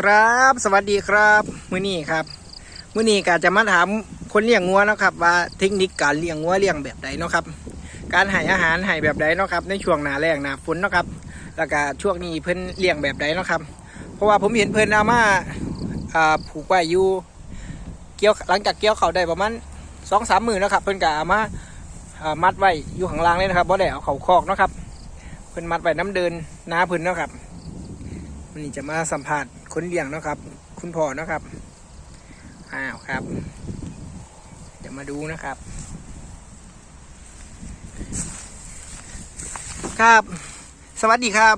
ครับ สวัสดีครับมื้อนี้ครับมื้อนี้ก็จะมาถามคนเลี้ยงงัวนะครับว่าเทคนิคการเลี้ยงงัวเลี้ยงแบบใดเนาะครับ การให้อาหารให้แบบใดเนาะครับ ในช่วงหนาแล้งหนาฝนเนาะครับ แล้วก็ช่วงนี้เพิ่นเลี้ยงแบบใดเนาะครับ เพราะว่าผมเห็นเพิ่นเอามาผูกไว้อยู่เกี่ยวหลังจากเกี่ยวเขาได้ประมาณสองสามหมื่นนะครับ เพิ่นก็เอามาามัดไว้อยู่ข้างล่างเลยนะครับบ่ได้เอาเขาคอกเนาะครับเพิ่นมัดไว้น้ำเดินน้าเพิ่นเนาะครับวันนี้จะมาสัมภาษณ์ คนเลี้ยงเนาะครับ คุณพ่อเนาะครับ อ้าวครับ เดี๋ยวมาดูนะครับ ครับ สวัสดีครับ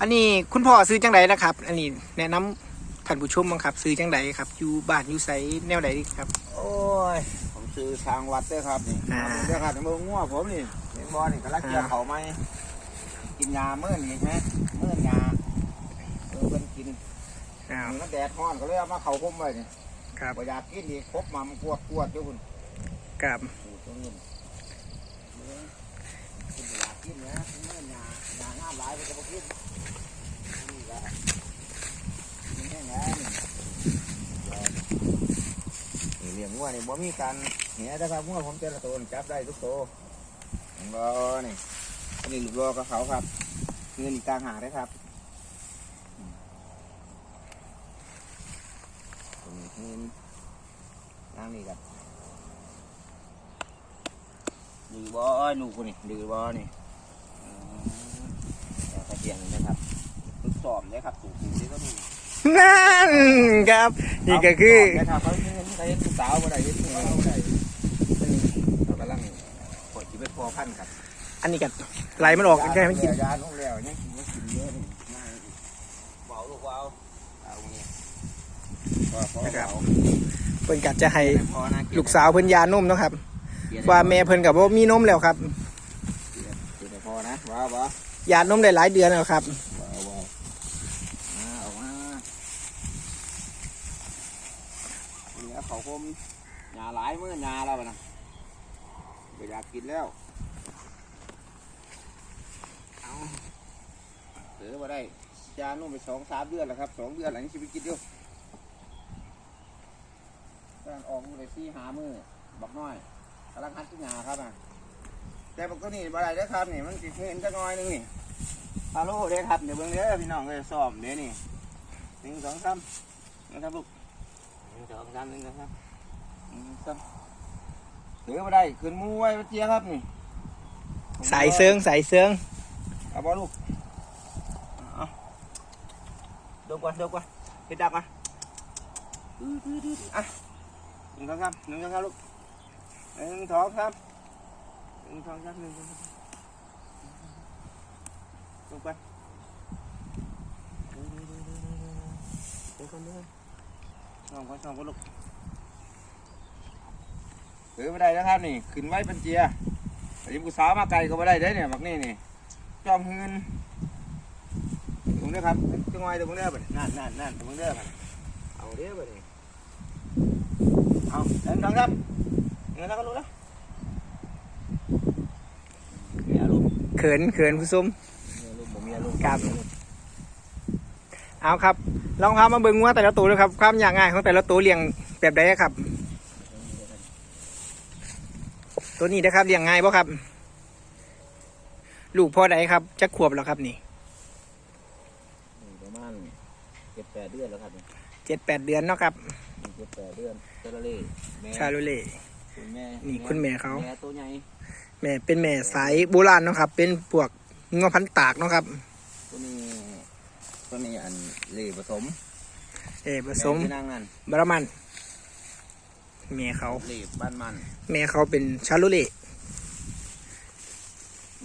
อันนี้คุณพ่อซื้อจังไดนะครับ อันนี้แนะนำท่านผู้ชมบ้างครับ ซื้อจังไดครับ อยู่บ้านอยู่ไสแนวใดครับ โอ้ย ผมซื้อทางวัดเด้อครับนี่อ่า เด้อครับมือง่วผมนี่เห็นบอนี่กำลังเกี่ยวเขาไหมกินยาเมื่อนี่ใช่ไหมเมื่อยาเออเพิ่นกิน อ้าวมันแดดร้อนก็เลยเอามาเขาพุ่มไว้นี่ครับบ่อยากกินอีกครบมามันกวดกวดอยู่คุณครับอยู่ตรงนี้เออคุณบ่อยากกินนะเมื่อยายาห้ามหลายไปก็บ่กินนี่ก็นี่แห้งแล้วนี่นี่เลี้ยงงัวนี่บ่มีการเหี้ยนะครับงัวผมแต่ละตัวนี่จับได้ทุกตัวเห็นบ่นี่อันนี้ลูกรอกับเขาครับเงินอีกต่างหากได้ครับอืมตรงนี้ เงินนั่งนี่ครับดื้อบ่ลูกคนนี่ดื้อบ่นี่อืมแล้วก็เลี้ยงนี่นะครับฝึกสอบเลยครับสูงๆนี่ก็มีนั่นครับ นี่ก็คือนะครับเขาเห็นเขาเห็นผู้สาวบ่ได้เห็นผู้สาวบ่ได้เรากำลังกดจีบพอพันครับ อันนี้ก็ไหลมันออกแค่ไม่กินยาลงแล้วยังกินไม่กินเยอะนี่ง่ายเบาลูกเบาเอาเนี่ย พอพอเบาเพิ่นกัดจะให้พอนะลูกสาวเพิ่นยานมเนาะครับ ว่าแม่เพิ่นกับว่ามีนมแล้วครับกินพอนะว้าวว้าวยานมได้หลายเดือนแล้วครับว้าวว้าวมาออกมาเหลือเขาคมหยาหลายมื้อหยาแล้วนะไม่อยากกินแล้วเอาเสือมาได้ยานุ่มไปสองสามเดือนแล้วครับสองเดือนหลังชีวิตกินอยู่การ ออกมือเลยสี่หามือบักน้อยกำลังหัดกินยาครับอะแต่บักตัวนี้บ่ได้เด้อครับนี่มันสิเห็นจักหน้อยหนึงนี่ฮัลโหลเด้อครับเดี๋ยวเบิ่งเด้อพี่น้องเอ้ยซ้อมเด้อนี่หนึ่งสองสามนะครับลูกหนึ่งสองสามหนึ่งสองสามหนึ่งสองเสือมาได้ขึ้นมูไว้เจียครับนี่สายเซิงสายเซิงเอาบอลลูกเอาดมก่อนดมก่อนเห็ดดักมาดื้อดื้อดื้ออะห นึ่งสองสามหนึ่งสองสามลูกหนึ่งสองสามหนึ่งสองสามหนึ่งสองสามลงไปเดี๋ยวก่อนเดียวก่อนสองคนสองคนลูกถือไม่ได้นะครับนี่ขึ้นไว้เป็นเจียแต่ยังกูสาวมาไกลก็ไม่ได้เด้เนี่ยบักนี่นี่จอมเงินตรงนี้ครับจังหวตรงนี้ไปนั่นนั่นนั่นตรงนี้ไปเอาเดี๋ยวไปนี่ เอาเดินทางครับเงินแล้วก็รู้แล้วมีอารมณ์เขินเขินผู้ชม มีอารมณ์ผมมีอารมณ์ครับ เอาครับ ลองพามาเบิ่งงัวแต่ละตัวเลยครับความยากง่ายของแต่ละตัวเลี้ยงแบบใดครับ ตัวนี้นะครับเลี้ยงง่ายป่ะครับ ลูกพ่อใดครับจะขวบแล้วครับนี่ประมาณเจ็ดแปดเดือนแล้วครับเจ็ดแปดเดือนเนาะครับ เจ็ดแปดเดือนเจรเล่แม่ชาโลเล่ คุณแม่นี่คุณแม่เขา แม่ตัวใหญ่แม่เป็นแม่สายโบราณเนาะครับ เป็นพวกงัวพันธุ์ตากเนาะครับ ตัวนี้ตัวนี้อันเล่ผสมเออผสมแที่นั่งนั่นบรามัน แม่เขา เล่บ้านมันแม่เขาเป็นชาโลเล่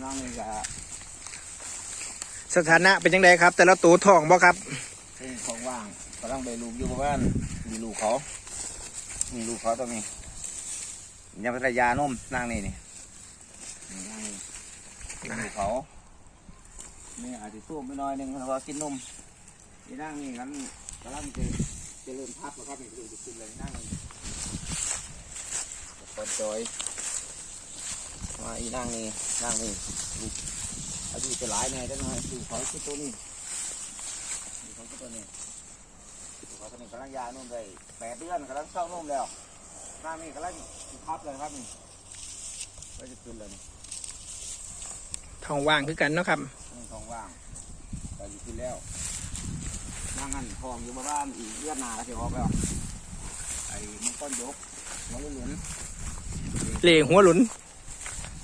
นั่งนี่ก็สถานะเป็นยังไงครับ แต่ละตัวทองบ่ครับ เป็นของว่าง กำลังไปลูกอยู่บ้านมีลูกเขา มีลูกเขาตัวนี้ยังพัทยานมนั่งนี่นี่นี่นั่งนี่ลูกเขานี่อาจจะสู้ไปหน่อยหนึงเพราะว่ากินนมนี่นั่งนี่กันกำลังจะจะเริ่มพักแล้วครับนี่ดูจะขึ้นเลยนั่งนี่กดจอยมาอีนั่งนี่นั่งนี่ลูกอายุจะหลายแน่จังหน่อยลูกเขาคือตัวนี้ลูกเขาคือตัวนี้ เขาตอนนี้กำลังยานุ่มได้แปดเดือนกำลังเข้านุ่มแล้วหน้านี่กำลังพับเลยครับนี่ก็จะขึ้นเลยนี่ทองว่างคือกันเนาะครับนี่ท้องว่างก็จะขึ้นแล้วนั่งหันทองอยู่บ้านอีกเลือดหนาก็จะออกแล้วไอ้มันก้อนยกมันหลุนเหล่หัวหลุน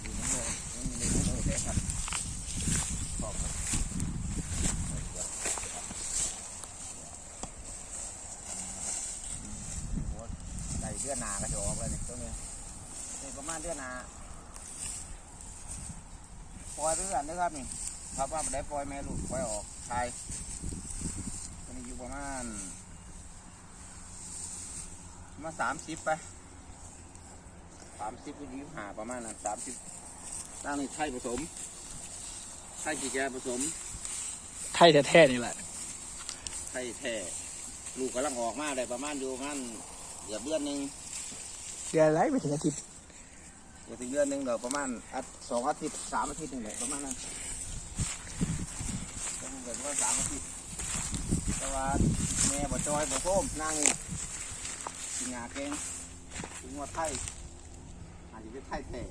อยู่นั่นเลยมันมีเนื้อเด็กครับขอบคุณใส่ เลือดหนาก็จะออกเลยนี่ตัวนี้นี่ประมาณเลือดหนาปล่อยไปเรื่อยนะครับนี่ครับว่าได้ปล่อยแม่ลูกปล่อยออกชายตัวนี้อยู่ประมาณมาสามสิบไปสามสิบก็ยี่หาประมาณนั้นสามสิบตั้งนี่ไทยผสมไทยกี่แกผสม ไทยแท้ๆนี่แหละไทยแท้ลูกกำลังออกมาได้ประมาณอยู่ประมัน เกือบเดือนหนึ่งเดือนไรไปถึงอาทิตย์เกือบถึงเดือนหนึ่งเดี๋ยวประมาณอาทิตย์สองอาทิตย์สามอาทิตย์หนึ่งแหละประมาณนั้นต้องเกิดว่าสามอาทิตย์แต่ว่าแม่บ่จอยบ่โค้มนั่งนี่กินงาเก่งกินงวดไทยอาจจะเป็นไทยแท้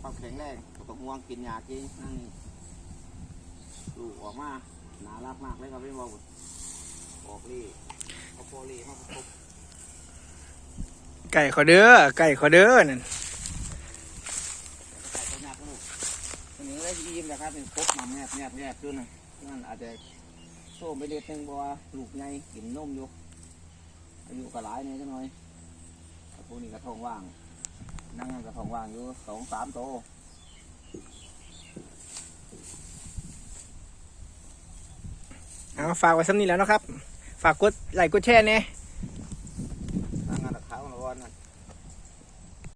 ความแข็งแรงบ่ต้องห่วงกินยาเก่งนั่งนี่ลูกออกมาน่ารักมากเลยครับพี่บอกออกลี่เอาโพลีมาประกบ ไก่ขอเด้อไก่ขอเด้อนั่นใส่ตัวหนักลูกตัวนี้ได้ยิ้มนะครับเป็นครบมาแมบแมบแมบด้วยนะนั่นอาจจะโซ่ไปเด็ดหนึ่งบัวาลูกใหญ่กินนมอยู่อายุก็หลายเนี่ยจังหน่อยแต่พวกนี้กระทองว่าง นั่งกระทองว่างอยู่สองสามโตเอาฝากไว้ซ้ำนี้แล้วเนาะครับ ฝากกดไลค์กดแชร์เนี่ย